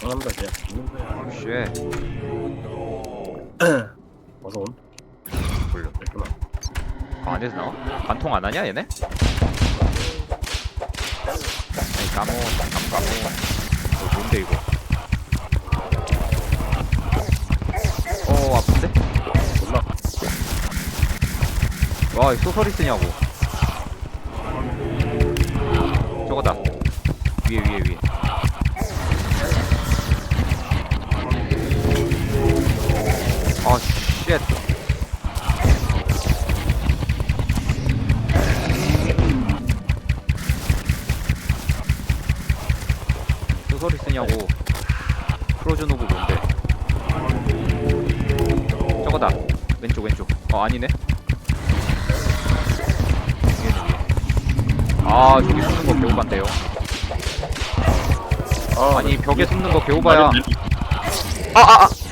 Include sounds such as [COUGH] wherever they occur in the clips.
상남자지야. 있는 거야. 쉣 [CLEARS THROAT] 어서 온. 불려 됐구나. 아, 안에서 나와? 관통 안 하냐 얘네? 아니 까모 참 까모 어, 뭔데 이거 어 아픈데? 몰라. 와, 이 소설이 쓰냐고. 저거다. 위에, 위에, 위에. 아, 쉣. 소설이 쓰냐고. 프로즌 오브 뭔데? 저거다. 왼쪽, 왼쪽. 어, 아니네. 아 저기 숨는 거 배워봤대요 아, 아니 벽에 숨는 거 배워봐야 아니, 아아아 님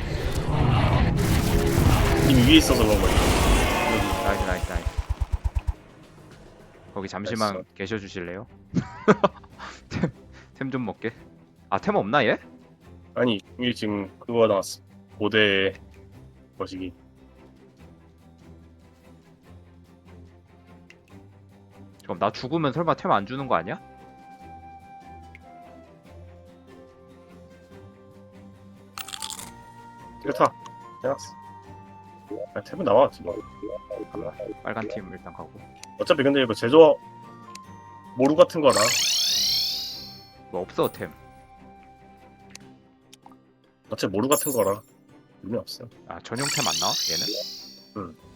위에 있어서 그런 거야. 나이스 나이스 나이스 거기 잠시만 됐어. 계셔 주실래요? [LAUGHS] 템 좀 먹게 아 템 없나 얘? 아니, 이게 지금 그거 나왔어. 고대 거시기. 그럼 나 죽으면 설마 템 안 주는 거 아니야? 이거 타. 해놨어. 아, 탭은 나와 지금. 빨간 팀 일단 가고 어차피 근데 이거 제조 모루 같은 거라. 뭐 없어 템 어차피 모루 같은 거라. 의미 없어. 아 전용 템 안 나와 얘는? 응.